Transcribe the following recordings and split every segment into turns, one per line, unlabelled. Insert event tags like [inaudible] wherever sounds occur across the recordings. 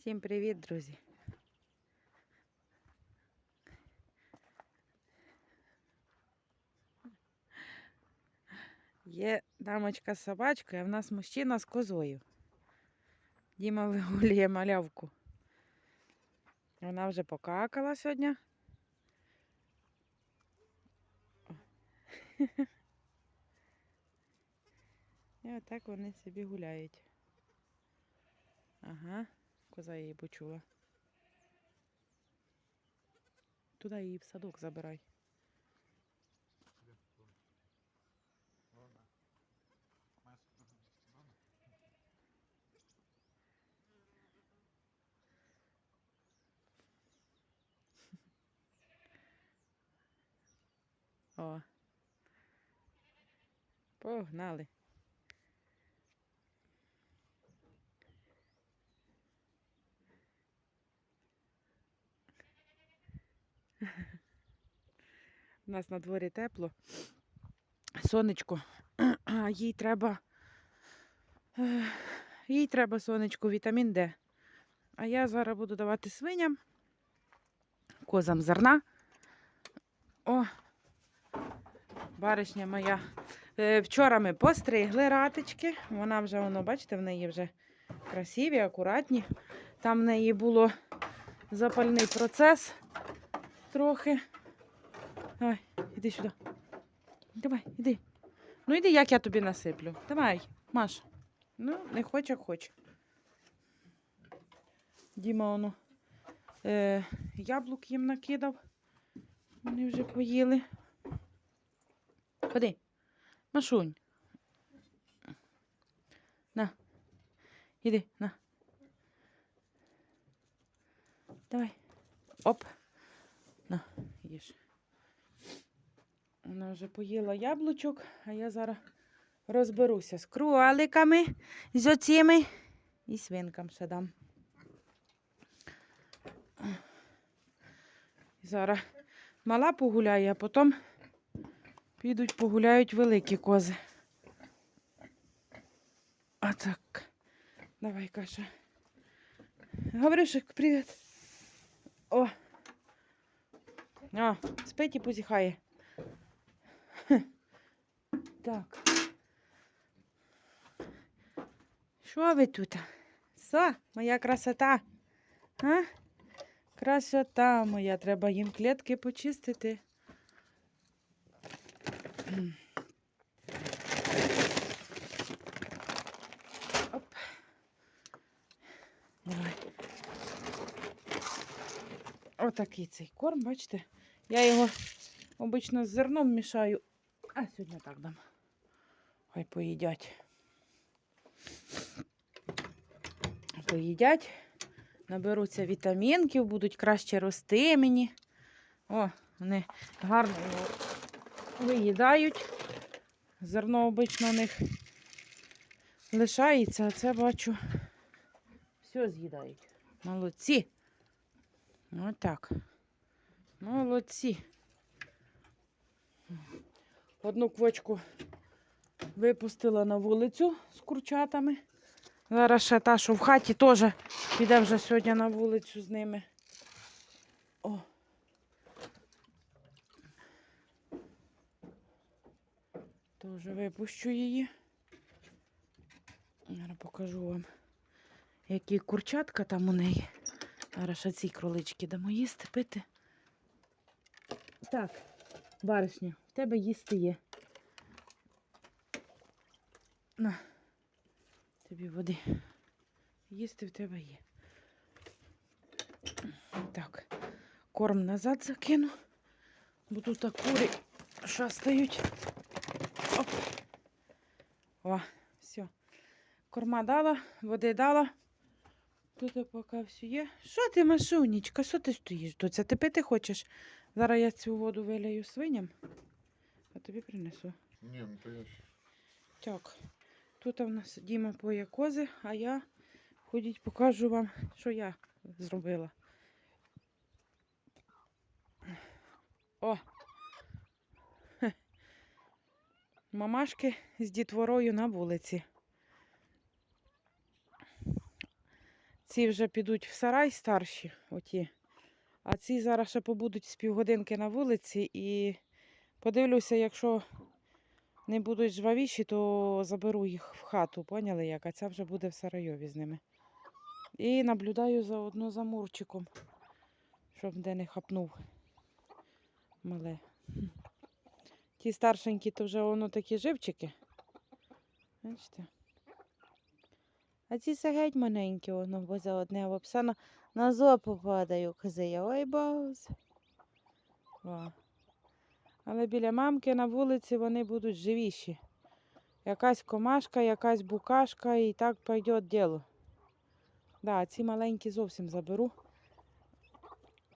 Всім привіт, друзі. Є дамочка з собачкою, а в нас мужчина з козою. Діма [laughs] вигулює малявку. Вона вже покакала сьогодні. [laughs] І отак вони собі гуляють. Ага, коза її почула. Туди її в садок забирай. О. Погнали. У нас на дворі тепло. Сонечко. [clears throat] Їй треба. Їй треба сонечко, вітамін Д. А я зараз буду давати свиням, козам зерна. О, баришня моя. Е, Вчора ми постригли ратички. Вона вже, воно, бачите, в неї вже красиві, акуратні. Там в неї було запальний процес трохи. Давай, іди сюди. Давай, іди. Ну іди, як я тобі насиплю. Давай, Маш. Ну, не хоче, хоче. Діма воно е, яблук їм накидав. Вони вже поїли. Ходи. Машунь. На. Іди, на. Давай. Оп. На, їж. Вона вже поїла яблучок, а я зараз розберуся з кроликами, з оціми і свинкам ще дам. Зараз мала погуляє, а потім підуть погуляють великі кози. А так. Давай, Каша. Гавришик, привіт. О. А, спить і позіхає. Так. Що ви тут? Со, моя красота? А? Красота моя, треба їм клітки почистити. Оп. Давай. Отакий цей корм, бачите? Я його обично з зерном мішаю, а сьогодні так дам. Хай поїдять. Поїдять, наберуться вітамінків, будуть краще рости мені. О, вони гарно його виїдають. Зерно обично у них лишається, а це бачу. Все з'їдають. Молодці. Отак. Молодці. Одну квочку випустила на вулицю з курчатами. Зараз ще та, що в хаті, теж піде вже сьогодні на вулицю з ними. О. Теж випущу її. Зараз покажу вам, які курчатка там у неї. Зараз ще ці кролички дамо їсти, пити. Так, баришня, в тебе їсти є. На, тобі води. Їсти в тебе є. Так, корм назад закину, бо тут кури шастають. Оп. О, все. Корма дала, води дала. Тут поки все є. Що ти, Машунечка, що ти стоїш? Доця, ти пити хочеш? Зараз я цю воду виляю свиням, а тобі принесу.
Ні, ну то я ж.
Так, тут у нас Діма поє кози, а я ходіть покажу вам, що я зробила. О! Хе. [laughs] Мамашки з дітворою на вулиці. Ці вже підуть в сарай старші, оті. А ці зараз ще побудуть з півгодинки на вулиці і подивлюся, якщо не будуть жвавіші, то заберу їх в хату, поняли як? А ця вже буде в Сарайові з ними. І наблюдаю заодно за Мурчиком, щоб де не хапнув мале. Ті старшенькі, то вже воно такі живчики. Бачите? А ці все геть маленькі, воно бо за одне вовса на, зопу падаю, казає, ой бос. О. Але біля мамки на вулиці вони будуть живіші. Якась комашка, якась букашка і так пойде діло. Да, ці маленькі зовсім заберу.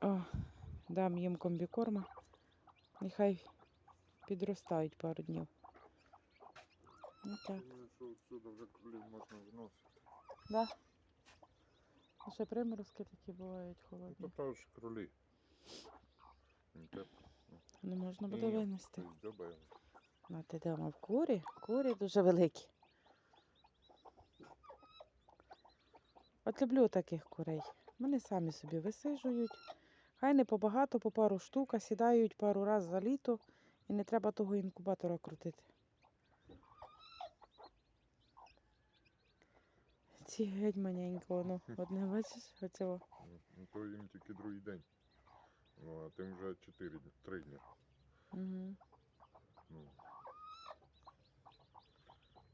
О, дам їм комбікорма. Нехай підростають пару днів. Ну так.
Думаю, вже кролів можна виносити.
Да. Ще приморозки такі бувають
Ну,
холодні.
то також кролі. Тепло.
Не можна буде
Ні,
винести.
Ти здьобаємо.
А ти дома в курі? Курі дуже великі. От люблю таких курей. Вони самі собі висижують. Хай не побагато, по пару штук, а сідають пару раз за літо і не треба того інкубатора крутити. Ці геть маненько, воно. Одне бачиш, оце. во.
Ну, Ну то їм тільки другий день. Ну, а тим вже 4 дні, 3 дні.
Угу.
Ну.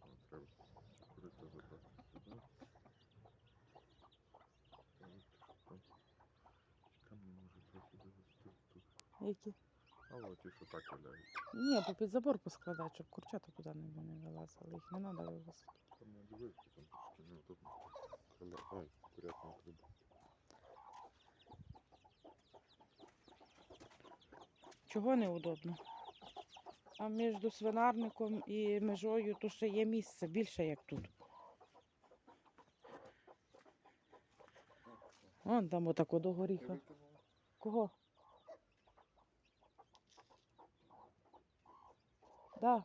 Ну, треба курити забрати сюди. Там. Може трохи довести тут.
Які?
А от ті, що так валяють.
Ні, по під забор поскладати, щоб курчата туди не, не вилазили. Їх не треба вивозити.
Там я дивився, там трошки неудобно. Але, ай, курятник треба.
Чого неудобно? А між свинарником і межою то ще є місце більше, як тут. Вон там отако до горіха. Кого? Да.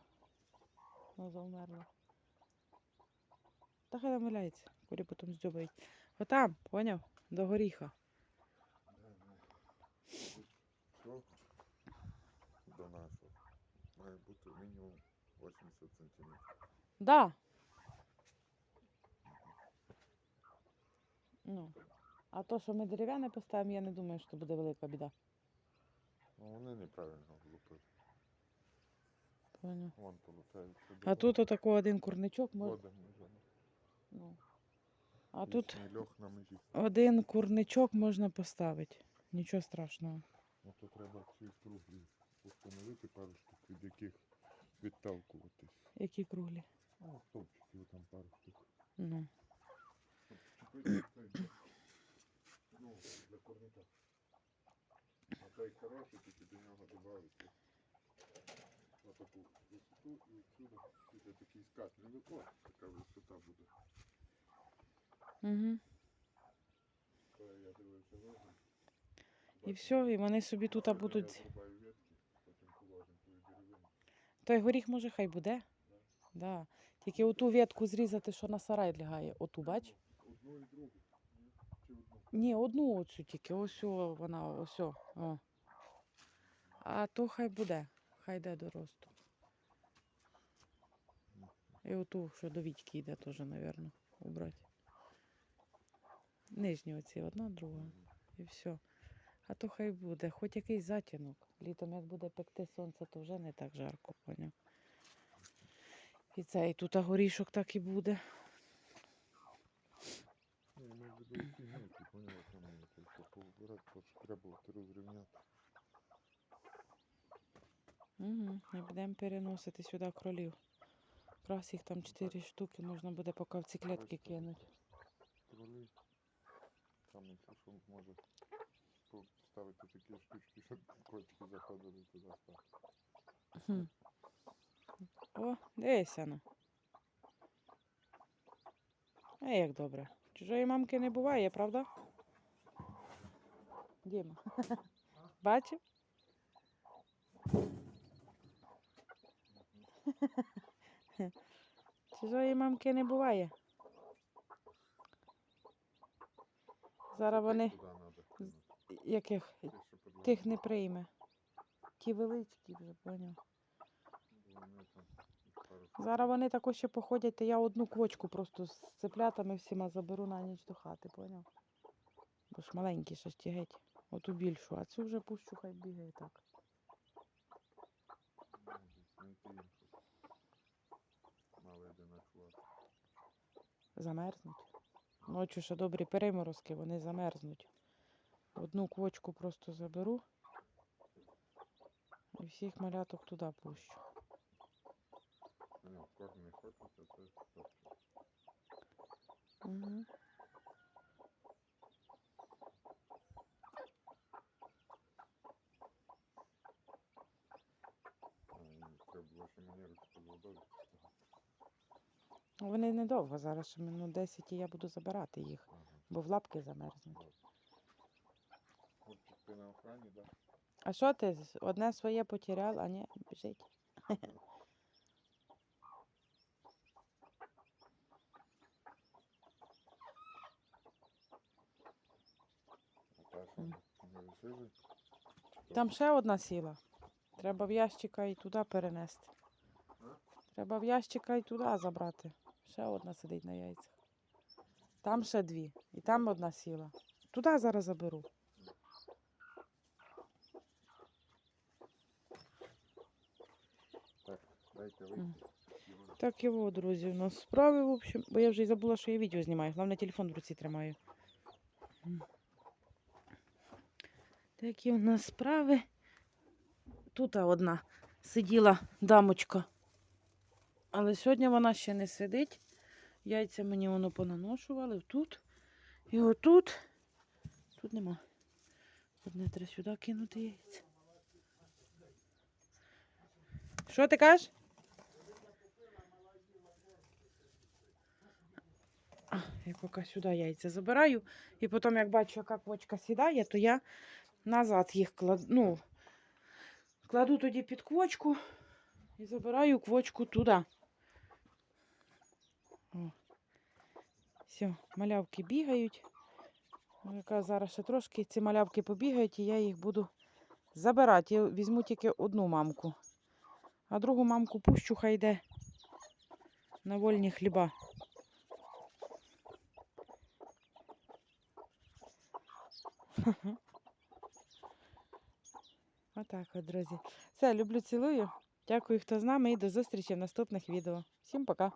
Ну, завмерла. Та хай там валяється, курі потім здьобають. Отам, поняв? До горіха.
Все до нашого. Має бути мінімум 80 сантиметрів.
Да. Ну. А то, що ми дерев'яне поставимо, я не думаю, що буде велика біда.
Ну вони неправильно влупили.
Поняв.
Вон виходить.
А тут отако один курничок може. Ну. А тут
льох на межі.
один курничок можна поставити. Нічого страшного.
Ну то треба ці круглі установити пару штук, від яких відталкуватись.
Які круглі.
Ну, стовпчиків там пару штук.
Ну.
Чіпити цей, ну, для корніка. А той хороший, тільки до нього додати. Отаку висоту і отсюди піде такий скат. Вико, така висота буде.
Угу.
То я дивився вигон.
І все, і вони собі тут будуть. Той горіх може хай буде. Да. Тільки оту ветку зрізати, що на сарай лягає. Оту, бач?
Одну і другу. Ні? Одну?
Оцю тільки, ось вона, ось. О. А то хай буде, хай йде до росту. І оту, що до Вітьки йде теж, мабуть, убрати. Нижні оці, одна, друга. І все. А то хай буде, хоч якийсь затінок. Літом, як буде пекти сонце, то вже не так жарко, поняв. І цей тут а горішок так і буде. Угу. І будемо переносити сюди кролів. Якраз їх там чотири штуки, можна буде поки в ці клітки кинути.
Там якщо що може поставити такі штучки, щоб котики заходили туди.
Хм. О, дивися ну. А як добре. Чужої мамки не буває, правда? Діма. [laughs] Бачив? Чужої мамки не буває. Зараз вони яких тих не прийме. Ті величкі вже поняв. Зараз вони також ще походять, то я одну квочку просто з цеплятами всіма заберу на ніч до хати, поняв? Бо ж маленькі ще ж ті геть. Оту більшу, а цю вже пущу, хай бігає так. Замерзнуть. Ночі ще добрі переморозки, вони замерзнуть. Одну квочку просто заберу. І всіх маляток туди пущу. Угу.
Треба було ще мені.
Вони недовго зараз, ще минут 10 і я буду забирати їх, бо в лапки замерзнуть.
Ти на охрані, да?
А що ти? Одне своє потеряв, а ні, біжить. [laughs] Там ще одна сіла. Треба в ящика і туди перенести. Треба в ящика і туди забрати. Ще одна сидить на яйцях. Там ще дві. І там одна сіла. Туди зараз заберу.
Так, дайте вийти.
Так і во, друзі, у нас справи, в общем. Бо я вже й забула, що я відео знімаю. Головне, телефон в руці тримаю. Такі у нас справи. Тут одна сиділа дамочка. Але сьогодні вона ще не сидить. Яйця мені воно понаношували тут. І отут. Тут нема. Одне треба сюди кинути яйця. Що ти кажеш? А, я поки сюди яйця забираю. І потім, як бачу, яка квочка сідає, то я назад їх кладу. Ну, кладу тоді під квочку і забираю квочку туди. О. Все, малявки бігають. Ну, Яка зараз ще трошки ці малявки побігають, і я їх буду забирати. Я візьму тільки одну мамку. А другу мамку пущу, хай йде на вольні хліба. [laughs] Отак от, друзі. Все, люблю, цілую. Дякую, хто з нами, і до зустрічі в наступних відео. Всім пока!